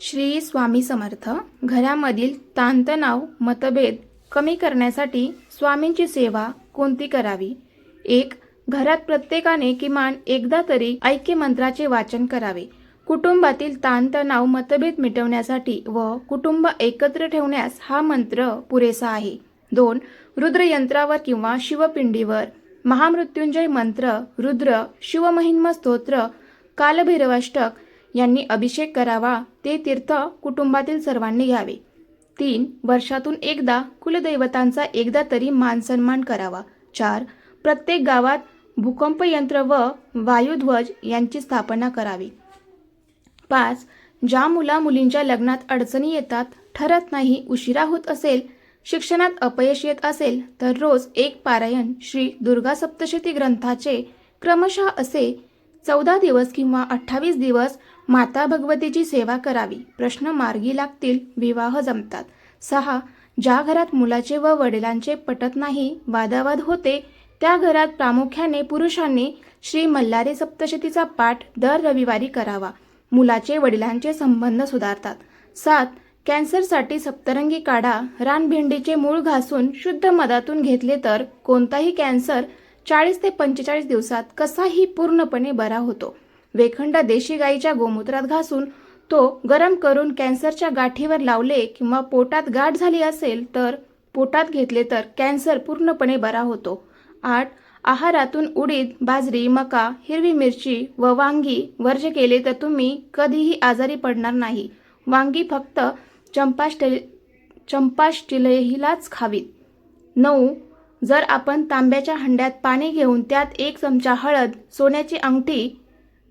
श्री स्वामी समर्थ घरामधील ताणतणाव मतभेद कमी करण्यासाठी स्वामींची सेवा कोणती करावी? एक घरात प्रत्येकाने किमान एकदा तरी ऐक्य मंत्राचे वाचन करावे. कुटुंबातील ताणतणाव मतभेद मिटवण्यासाठी व कुटुंब एकत्र ठेवण्यास हा मंत्र पुरेसा आहे. दोन रुद्रयंत्रावर किंवा शिवपिंडीवर महामृत्युंजय मंत्र रुद्र शिवमहिन्म स्तोत्र कालभैरवाष्टक यांनी अभिषेक करावा ते तीर्थ कुटुंबातील सर्वांनी घ्यावे. तीन वर्षातून एकदा कुलदैवतांचा एकदा तरी मानसन्मान करावा. चार प्रत्येक गावात भूकंप यंत्र व वायुध्वज यांची स्थापना करावी. पाच ज्या मुला मुलींच्या लग्नात अडचणी येतात ठरत नाही उशिरा होत असेल शिक्षणात अपयश येत असेल तर रोज एक पारायण श्री दुर्गा सप्तशती ग्रंथाचे क्रमशः असे चौदा दिवस किंवा अठ्ठावीस दिवस माता भगवतीची सेवा करावी. प्रश्न मार्गी लागतील विवाह जमतात. सहा ज्या घरात मुलाचे व वडिलांचे पटत नाही वादावाद होते त्या घरात प्रामुख्याने पुरुषांनी श्री मल्हारी सप्तशतीचा पाठ दर रविवारी करावा. मुलाचे वडिलांचे संबंध सुधारतात. सात कॅन्सरसाठी सप्तरंगी काढा. रानभेंडीचे मूळ घासून शुद्ध मधातून घेतले तर कोणताही कॅन्सर चाळीस ते पंचेचाळीस दिवसात कसाही पूर्णपणे बरा होतो. वेखंड देशी गाईच्या गोमूत्रात घासून तो गरम करून कॅन्सरच्या गाठीवर लावले किंवा पोटात गाठ झाली असेल तर पोटात घेतले तर कॅन्सर पूर्णपणे बरा होतो. आठ आहारातून उडीद बाजरी मका हिरवी मिरची व वांगी वर्ज केले तर तुम्ही कधीही आजारी पडणार नाही. वांगी फक्त चंपाष्टली चंपाष्टिलेहीलाच खावीत. नऊ जर आपण तांब्याच्या हंड्यात पाणी घेऊन त्यात एक चमचा हळद सोन्याची अंगठी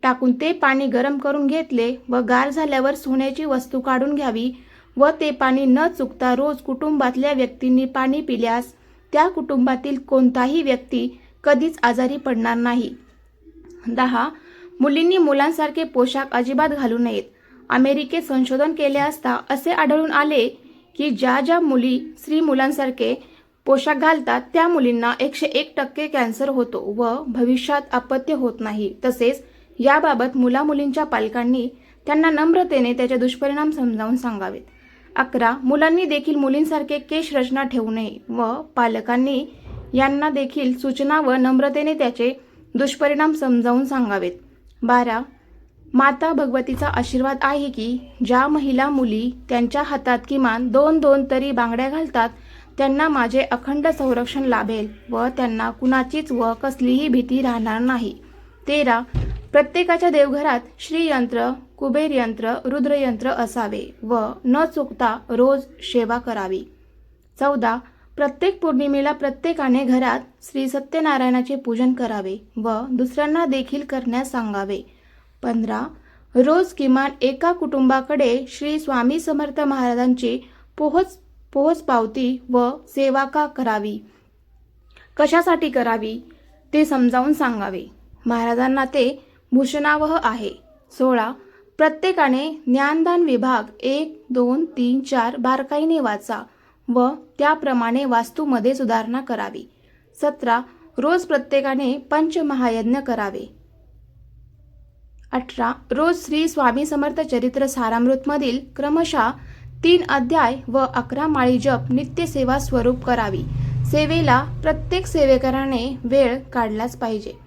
टाकून ते पाणी गरम करून घेतले व गार झाल्यावर सोन्याची वस्तू काढून घ्यावी व ते पाणी न चुकता रोज कुटुंबातल्या व्यक्तींनी पाणी पिल्यास त्या कुटुंबातील कोणताही व्यक्ती कधीच आजारी पडणार नाही. दहा मुलींनी मुलांसारखे पोशाख अजिबात घालू नयेत. अमेरिकेत संशोधन केले असता असे आढळून आले की ज्या ज्या मुली स्त्री मुलांसारखे पोशाख घालतात त्या मुलींना एकशे एक टक्के कॅन्सर होतो व भविष्यात अपत्य होत नाही. तसेच याबाबत मुलामुलींच्या पालकांनी त्यांना नम्रतेने त्याचे दुष्परिणाम समजावून सांगावेत. अकरा मुलांनी देखील मुलींसारखे केश रचना ठेवू नये व पालकांनी यांना देखील सूचना व नम्रतेने त्याचे दुष्परिणाम समजावून सांगावेत. बारा माता भगवतीचा आशीर्वाद आहे की ज्या महिला मुली त्यांच्या हातात किमान दोन दोन तरी बांगड्या घालतात त्यांना माझे अखंड संरक्षण लाभेल व त्यांना कुणाचीच व कसलीही भीती राहणार नाही. तेरा प्रत्येकाच्या देवघरात श्रीयंत्र कुबेर यंत्र रुद्रयंत्र असावे व न चुकता रोज सेवा करावी. चौदा प्रत्येक पौर्णिमेला प्रत्येकाने घरात श्री सत्यनारायणाचे पूजन करावे व दुसऱ्यांना देखील करण्यास सांगावे. पंधरा रोज किमान एका कुटुंबाकडे श्री स्वामी समर्थ महाराजांची पोहोच पोहोच पावती व सेवा का करावी? कशासाठी करावी? ते समजावून सांगावे. महाराजांना ते भूषणावह आहे. सोळा. प्रत्येकाने ज्ञानदान विभाग एक दोन तीन चार बारकाईने वाचा व त्याप्रमाणे वास्तूमध्ये सुधारणा करावी. सतरा. रोज प्रत्येकाने पंचमहायज्ञ करावे. अठरा. रोज श्री स्वामी समर्थ चरित्र सारामृतमधील क्रमशः तीन अध्याय व अकरा माळी जप नित्यसेवा स्वरूप करावी. सेवेला प्रत्येक सेवेकराने वेळ काढलाच पाहिजे.